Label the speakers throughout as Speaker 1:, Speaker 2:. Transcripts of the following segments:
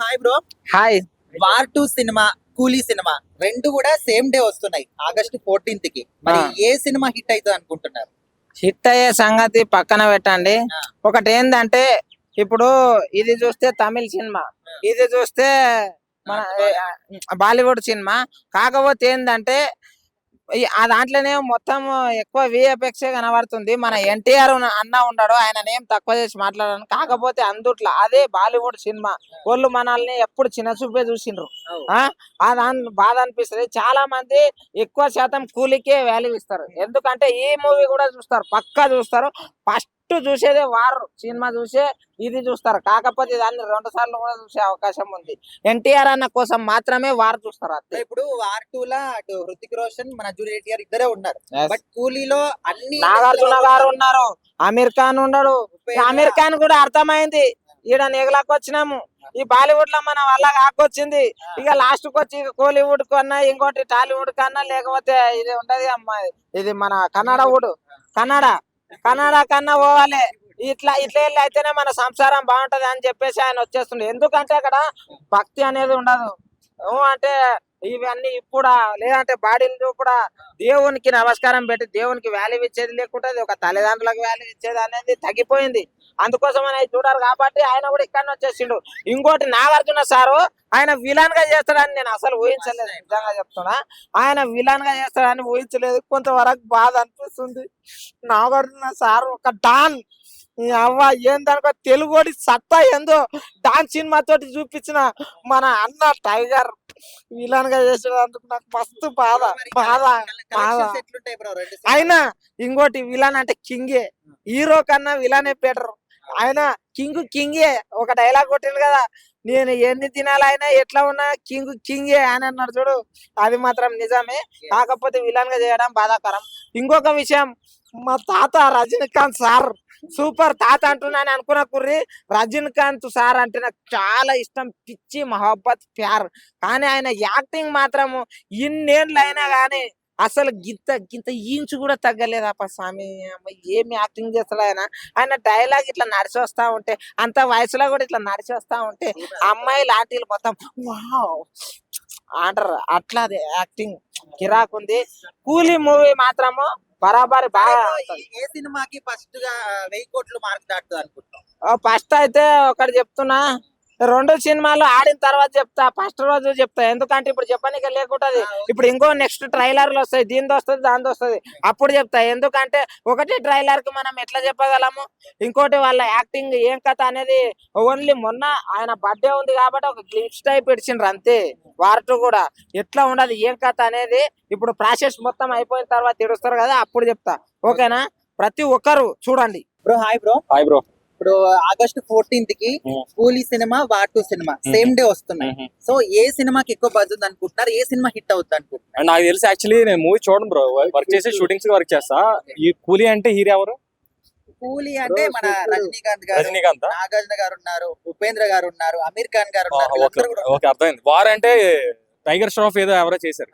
Speaker 1: Hi bro.
Speaker 2: Hi.
Speaker 1: War two cinema కూలీ cinema రెండు కూడా సేమ్ డే వస్తున్నాయి ఆగస్ట్ ఫోర్టీన్త్కి మరి. ఏ సినిమా హిట్ అవుతుంది అనుకుంటున్నారు?
Speaker 2: హిట్ అయ్యే సంగతి పక్కన పెట్టండి. ఒకటి ఏంటంటే ఇప్పుడు ఇది చూస్తే తమిళ సినిమా ఇది చూస్తే మన బాలీవుడ్ సినిమా. కాకపోతే ఏంటంటే ఆ దాంట్లోనే మొత్తం ఎక్కువ విఎఫ్ఎక్స్ కనబడుతుంది. మన ఎన్టీఆర్ అన్న ఉన్నాడు ఆయన నేమ్ తక్కువ చేసి మాట్లాడాను. కాకపోతే అందుట్లో అదే బాలీవుడ్ సినిమా. వాళ్ళు మనల్ని ఎప్పుడు చిన్న చూపే చూసిండ్రు. ఆ? ఆ దాని బాధ అనిపిస్తుంది. చాలా మంది ఎక్కువ శాతం కూలికే వాల్యూ ఇస్తారు. ఎందుకంటే ఈ మూవీ కూడా చూస్తారు పక్కా చూస్తారు. ఫస్ట్ చూసేదే వారు. సినిమా చూసే ఇది చూస్తారు. కాకపోతే దాన్ని రెండు సార్లు కూడా చూసే అవకాశం ఉంది. ఎన్టీఆర్ అన్న కోసం మాత్రమే వారు చూస్తారు అంతే.
Speaker 1: ఇప్పుడు వార్ టూ లా అటు హృతిక్ రోషన్ మన జూనియర్ ఇద్దరే ఉన్నారు. బట్ కూలీలో అన్ని
Speaker 2: నాగార్జున గారు ఉన్నారు. అమీర్ ఖాన్ ఉన్నాడు అమీర్ ఖాన్ కూడా అర్థమైంది. ఈడ నెగలాకి వచ్చినాము ఈ బాలీవుడ్లో మన వల్ల కాకొచ్చింది. ఇక లాస్ట్కి వచ్చి కోలీవుడ్ కన్నా ఇంకోటి టాలీవుడ్ కన్నా లేకపోతే ఇది ఉంటది అమ్మా. ఇది మన కన్నడ వుడ్ కన్నడ. కన్నడ కన్నా పోవాలి. ఇట్లా ఇట్లా వెళ్ళి అయితేనే మన సంసారం బాగుంటది అని చెప్పేసి ఆయన వచ్చేస్తుండే. ఎందుకంటే అక్కడ భక్తి అనేది ఉండదు. అంటే ఇవన్నీ ఇప్పుడా లేదంటే బాడీలు కూడా దేవునికి నమస్కారం పెట్టి దేవునికి వాల్యూ ఇచ్చేది లేకుంటే ఒక తల్లిదండ్రులకు వాల్యూ ఇచ్చేది అనేది తగ్గిపోయింది. అందుకోసం అనేది చూడాలి కాబట్టి ఆయన కూడా ఇక్కడ వచ్చేసిండు. ఇంకోటి నాగార్జున సారు ఆయన విలన్గా చేస్తాడని నేను అసలు ఊహించలేదు నిజంగా చెప్తున్నా. ఆయన విలన్గా చేస్తాడని ఊహించలేదు. కొంతవరకు బాధ అనిపిస్తుంది. నాగార్జున సార్ ఒక డాన్. ఈ అవ్వ ఏందనుకో తెలుగుడి సత్తా ఏందో డాన్ సినిమా తోటి చూపించిన మన అన్న టైగర్. విలన్గా చేసినందుకు నాకు మస్తు బాధ బాధ బాధ. అయినా ఇంకోటి విలన్ అంటే కింగే. హీరో కన్నా విలనే బెటర్. ఆయన కింగ్ కింగే. ఒక డైలాగ్ కొట్టిండు కదా నేను ఎన్ని తినాలైనా ఎట్లా ఉన్నా కింగ్ కింగే అని అన్నాడు చూడు. అది మాత్రం నిజమే. కాకపోతే విలన్గా చేయడం బాధాకరం. ఇంకొక విషయం మా తాత రజనీకాంత్ సార్ సూపర్ తాత అంటున్నాను అనుకున్న కుర్రి రజనీకాంత్ సార్ అంటే నాకు చాలా ఇష్టం పిచ్చి మహబ్బత్ ప్యార్. కానీ ఆయన యాక్టింగ్ మాత్రము ఇన్నేళ్ళు అయినా కానీ అసలు గింత గింత ఇంచు కూడా తగ్గలేదు అప్ప స్వామి ఏమి యాక్టింగ్ చేస్తాడు ఆయన. ఆయన డైలాగ్ ఇట్లా నడిచి వస్తా ఉంటే అంత వయసులో కూడా ఇట్లా నడిచి వస్తా ఉంటే అమ్మాయి లాంటీలు మొత్తం వావ్! అంటారు. అట్లా యాక్టింగ్. కిరాకుంది కూలీ మూవీ మాత్రము బరాబరి బాగా
Speaker 1: ఏ సినిమాకి ఫస్ట్గా వెయ్యి కోట్లు మార్క్ దాటుతుంది అనుకుంటున్నాం
Speaker 2: ఫస్ట్ అయితే ఒకటి చెప్తున్నా. రెండు సినిమాలు ఆడిన తర్వాత చెప్తా ఫస్ట్ రోజు చెప్తా. ఎందుకంటే ఇప్పుడు చెప్పనీకి లేకుంటది. ఇప్పుడు ఇంకో నెక్స్ట్ ట్రైలర్లు వస్తాయి. దీనిది వస్తుంది దానిది వస్తుంది. అప్పుడు చెప్తా. ఎందుకంటే ఒకటి ట్రైలర్కి మనం ఎట్లా చెప్పగలము? ఇంకోటి వాళ్ళ యాక్టింగ్ ఏం కథ అనేది ఓన్లీ మొన్న ఆయన బర్త్డే ఉంది కాబట్టి ఒక గ్లిప్స్ టైప్ ఇచ్చిండ్రు అంతే. వార్టు కూడా. ఎట్లా ఉండదు ఏం కథ అనేది ఇప్పుడు ప్రాసెస్ మొత్తం అయిపోయిన తర్వాత తెలుస్తారు కదా అప్పుడు చెప్తా. ఓకేనా? ప్రతి ఒక్కరు చూడండి.
Speaker 1: Bro hi bro
Speaker 3: hi bro
Speaker 1: ఇప్పుడు ఆగస్ట్
Speaker 3: ఫోర్టీన్త్కి.
Speaker 1: కూలీ సినిమా వార్ టూ సినిమా సేమ్ డే వస్తున్నాయి. సో ఏ సినిమాకి ఎక్కువ బజ్ ఉంది అనుకుంటున్నారు ఏ సినిమా హిట్ అవుతుంది అనుకుంటున్నారు
Speaker 3: నాకు తెలిసి యాక్చువల్లీ నేను మూవీ చూడను బ్రో వర్క్ చేసి షూటింగ్స్ వర్క్ చేస్తా. ఈ కూలీ అంటే హీరో ఎవరు?
Speaker 1: కూలీ అంటే మన రజనీకాంత్ గారు
Speaker 3: రజనీకాంత్
Speaker 1: నాగార్జున గారు ఉన్నారు ఉపేంద్ర గారు ఉన్నారు అమీర్ ఖాన్ గారు ఉన్నారు
Speaker 3: ఓకే. అర్థమైంది. వార్ అంటే టైగర్ ష్రాఫ్ ఏదో ఎవరో చేశారు.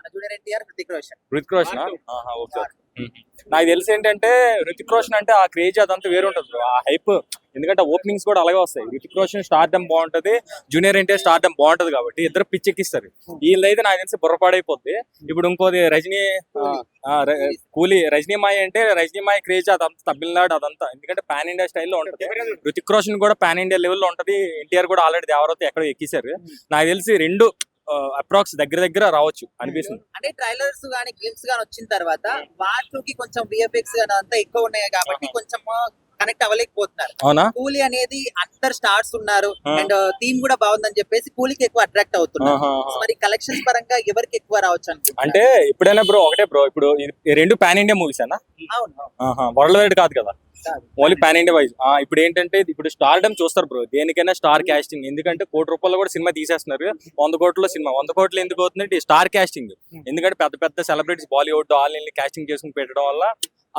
Speaker 1: హృతిక్ రోషన్.
Speaker 3: రుతిక్ రోషన్ ఓకే నాకు తెలిసి ఏంటంటే రుతిక్ రోషన్ అంటే ఆ క్రేజ్ అదంతా వేరు ఉంటుంది బ్రో ఆ హైప్ ఎందుకంటే ఓపెనింగ్స్ కూడా అలాగే వస్తాయి. రుతిక్ రోషన్ స్టార్డమ్ బాగుంటది జూనియర్ ఎన్టీఆర్ స్టార్డమ్ బాగుంటది కాబట్టి ఇద్దరు పిచ్చెక్కిస్తారు వీళ్ళైతే నాకు తెలిసి బుర్రపాడైపోద్ది. ఇప్పుడు ఇంకోది రజనీ కూలీ రజనీ మాయ అంటే రజనీ మాయ క్రేజ్ అదంతా తమిళనాడు అదంతా. ఎందుకంటే పాన్ ఇండియా స్టైల్లో ఉంటది. రుతిక్ రోషన్ కూడా పాన్ ఇండియా లెవెల్లో ఉంటది. ఎన్టీఆర్ కూడా ఆల్రెడీ దేవరతో ఎక్కడో ఎక్కిసారు నాకు తెలిసి రెండు అప్రాక్స్ దగ్గర దగ్గర రావచ్చు అనిపిస్తుంది.
Speaker 1: అంటే ట్రైలర్స్ గానీ గ్లిమ్స్ గానీ వచ్చిన తర్వాత వార్ టూ కి కొంచెం విఎఫ్ఎక్స్ గానీ అంతా ఎక్కువ ఉన్నాయి కాబట్టి కొంచెం కనెక్ట్ అవ్వలేకపోతున్నారు
Speaker 3: అవునా
Speaker 1: కూలీ అనేది అందరు స్టార్స్ ఉన్నారు. అండ్ థీమ్ కూడా బాగుందని చెప్పేసి కూలీకి ఎక్కువ అట్రాక్ట్ అవుతున్నారు. మరి కలెక్షన్స్ పరంగా ఎవరికి ఎక్కువ రావచ్చు అనుకుంటున్నారు?
Speaker 3: అంటే ఇప్పుడైనా బ్రో ఒకటే బ్రో ఇప్పుడు రెండు పాన్ ఇండియా మూవీస్ అన్న
Speaker 1: అవును.
Speaker 3: వరల్డ్ వైడ్ కదా కాదు. ఓన్లీ పాన్ ఇండియా వైజ్ ఇప్పుడు ఏంటంటే ఇప్పుడు స్టార్డమ్ చూస్తారు బ్రో దేనికైనా స్టార్ కాస్టింగ్ ఎందుకంటే కోటి రూపాయలు కూడా సినిమా తీసేస్తున్నారు. వంద కోట్ల సినిమా. వంద కోట్లు ఎందుకు అవుతుందంటే స్టార్ కాస్టింగ్ ఎందుకంటే పెద్ద పెద్ద సెలబ్రిటీస్ బాలీవుడ్ ఆల్ కాస్టింగ్ చేసుకుని పెట్టడం వల్ల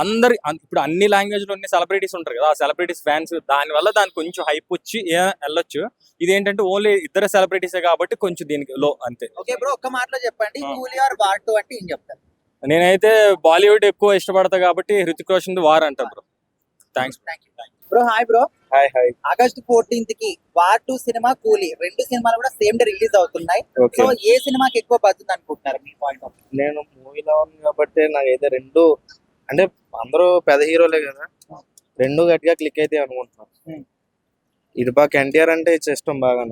Speaker 3: అందరి ఇప్పుడు అన్ని లాంగ్వేజ్లో ఉన్న సెలబ్రిటీస్ ఉంటారు కదా. ఆ సెలబ్రిటీస్ ఫ్యాన్స్ దాని వల్ల దానికి కొంచెం హైప్ వచ్చి వెళ్ళొచ్చు. ఇది ఏంటంటే ఓన్లీ ఇద్దరు సెలబ్రిటీసే కాబట్టి కొంచెం దీనికి లో అంతే.
Speaker 1: ఓకే బ్రో ఒక్క మాటలో చెప్పండి. కూలీ ఆర్ వార్ టూ అంటే ఏం చెప్తారు?
Speaker 3: నేనైతే బాలీవుడ్ ఎక్కువ ఇష్టపడతా కాబట్టి హృతిక్ రోషన్ వార్ అంటా bro thanks
Speaker 1: thank you bro hi bro
Speaker 4: hi hi
Speaker 1: August ఫోర్టీన్త్కి war two cinema Coolie. రెండు సినిమాలు కూడా సేమ్ డే రిలీజ్ అవుతున్నాయి.
Speaker 4: ఓకే
Speaker 1: సో ఏ సినిమాకి ఎక్కువ బతుంది అనుకుంటున్నారు మీ పాయింట్ ఆఫ్
Speaker 4: నేను మూవీలో ఉన్నాను కాబట్టి నాకైతే రెండు అంటే అందరూ పెద్ద హీరోలే కదా. రెండు గట్టిగా క్లిక్ అయితే అనుకుంటున్నాను
Speaker 1: Hmm.
Speaker 4: ఇటు బాగా ఎన్టీఆర్ అంటే ఇష్టం బాగా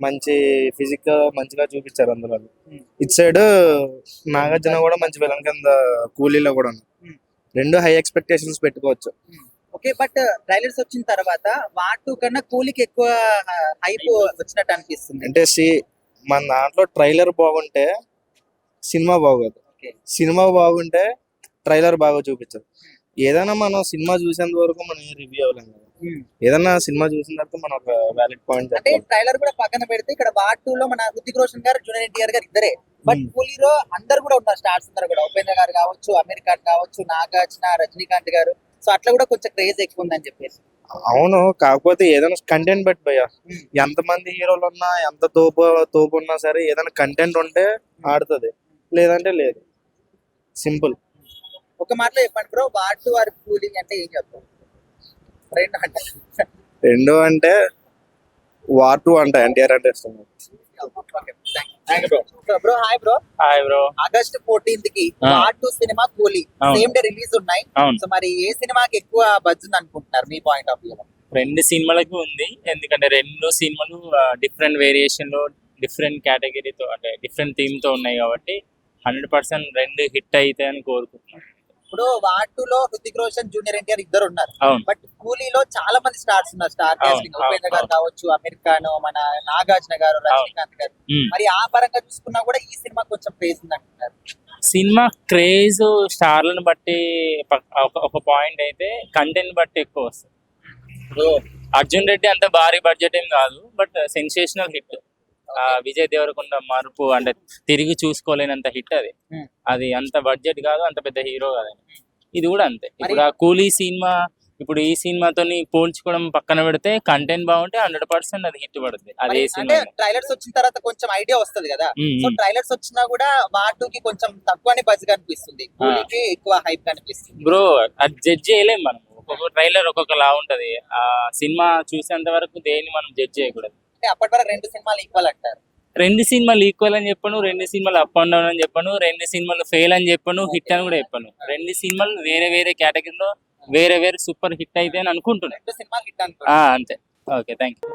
Speaker 4: మంచి ఫిజిక్ మంచిగా చూపించారు అందులో
Speaker 1: Hmm.
Speaker 4: ఇటు సైడ్ నాగార్జున కూడా మంచి విలన్ కింద కూలీలో కూడా ఉంది
Speaker 1: Hmm.
Speaker 4: రెండు హై ఎక్స్పెక్టేషన్స్ పెట్టుకోవచ్చు.
Speaker 1: ఓకే బట్ ట్రైలర్స్ వచ్చిన తర్వాత వార్ టూ కన్నా కూలీకి ఎక్కువ హైప్ వచ్చినట్టు అనిపిస్తుంది.
Speaker 4: అంటే సి మన దాంట్లో ట్రైలర్ బాగుంటే సినిమా బాగోదు. సినిమా బాగుంటే ట్రైలర్ బాగా చూపించదు ఏదైనా మనం సినిమా చూసేంత వరకు మనం రివ్యూ అవ్వలేం కదా. ఏదైనా సినిమా చూసిన తర్వాత మనం ఒక వ్యాలిడ్ పాయింట్
Speaker 1: అంటే ట్రైలర్ కూడా పక్కన పెడితే ఇక్కడ వార్ టూ లో మన హృతిక్ రోషన్ గారు జూనియర్ ఎన్టీఆర్ గారు ఇద్దరే. బట్. కూలీలో అందరు కూడా ఉన్నారు స్టార్స్ అందరు కూడా. ఉపేంద్ర గారు కావచ్చు అమీర్ ఖాన్ కావచ్చు నాగార్జున రజనీకాంత్ గారు. సో అట్లా కూడా కొంచెం క్రేజ్ ఎక్కువ ఉందని చెప్పేసి.
Speaker 4: అవును కాకపోతే ఏదైనా కంటెంట్ బట్టి భయ్య.
Speaker 1: Hmm.
Speaker 4: ఎంత మంది హీరోలు ఉన్నా ఎంత తోపు తోపు ఉన్నా సరే ఏదైనా కంటెంట్ ఉంటే ఆడుతుంది. లేదంటే లేదు. సింపుల్
Speaker 1: ఒక మాటలో చెప్పండి bro war two or Coolie అంటే ఏం చెప్తారు రెండు అంటే.
Speaker 4: రెండు అంటే వార్ టూ అంటే ఎన్టీఆర్ అంటే ఇష్టం
Speaker 1: bro hi bro
Speaker 3: hi bro
Speaker 1: August
Speaker 3: ఫోర్టీన్త్కి.
Speaker 1: War two cinema కూలీ. సేమ్ డే రిలీజ్ ఉన్నాయి. సో మరి ఏ సినిమాకి ఎక్కువ బజ్ ఉంది అనుకుంటున్నారు మీ పాయింట్ ఆఫ్ వ్యూ
Speaker 5: రెండు సినిమాలకు ఉంది. ఎందుకంటే రెండు సినిమాలు డిఫరెంట్ వేరియేషన్లో డిఫరెంట్ కేటగిరీతో అంటే డిఫరెంట్ థీమ్తో ఉన్నాయి కాబట్టి హండ్రెడ్ పర్సెంట్ రెండు హిట్ అవుతాయని కోరుకుంటున్నాను.
Speaker 1: ఇప్పుడు వార్ టూ లో హృతిక్ రోషన్ జూనియర్ ఎన్టీఆర్ ఇద్దరు ఉన్నారు. బట్ కూలీలో చాలా మంది స్టార్స్ ఉన్నారు. స్టార్ కాస్టింగ్ ఉపేంద్ర గారు కావచ్చు అమీర్ ఖాన్ మన నాగార్జున గారు రజనీకాంత్ గారు. మరి ఆ పరంగా చూసుకున్నా కూడా ఈ సినిమా కొంచెం క్రేజ్ ఉంది అంటున్నారు.
Speaker 5: సినిమా క్రేజ్ స్టార్లను బట్టి ఒక- ఒక పాయింట్ అయితే కంటెంట్ బట్టి ఎక్కువ వస్తుంది. ఇప్పుడు అర్జున్ రెడ్డి అంత భారీ బడ్జెట్ ఏం కాదు but sensational hit Vijay Deverakonda మార్పు అంటే తిరిగి చూసుకోలేనంత హిట్ అది. అది అంత బడ్జెట్ కాదు అంత పెద్ద హీరో కాదు. ఇది కూడా అంతే. ఇప్పుడు ఆ కూలీ సినిమా ఇప్పుడు ఈ సినిమాతో పోల్చుకోవడం పక్కన పెడితే కంటెంట్ బాగుంటే హండ్రెడ్ పర్సెంట్ అది హిట్ పడుతుంది అదే సినిమా.
Speaker 1: ట్రైలర్స్ వచ్చిన తర్వాత కొంచెం ఐడియా వస్తది కదా. సో. ట్రైలర్స్ వచ్చినా కూడా వార్ టూ కి కొంచెం తక్కువనే బజ్ కనిపిస్తుంది. కూలీకి ఎక్కువ హైప్ కనిపిస్తుంది.
Speaker 5: బ్రో అది జడ్జ్ చేయలేం మనం. ఒక్కొక్క ట్రైలర్ ఒక్కొక్కలా ఉంటది. ఆ సినిమా చూసేంత వరకు దేన్ని మనం జడ్జ్ చేయకూడదు.
Speaker 1: అంటే అప్పటి వరకు రెండు సినిమాలు ఈక్వల్ అంటారు.
Speaker 5: రెండు సినిమాలు ఈక్వల్ అని చెప్పను రెండు సినిమాలు అప్ అండ్ డౌన్ అని చెప్పను రెండు సినిమాలు ఫెయిల్ అని చెప్పను హిట్ అని కూడా చెప్పను. రెండు సినిమాలు వేరే వేరే కేటగిరీలో వేరే వేరే సూపర్ హిట్ అయితే అని అనుకుంటున్నాను అంతే. Okay thank you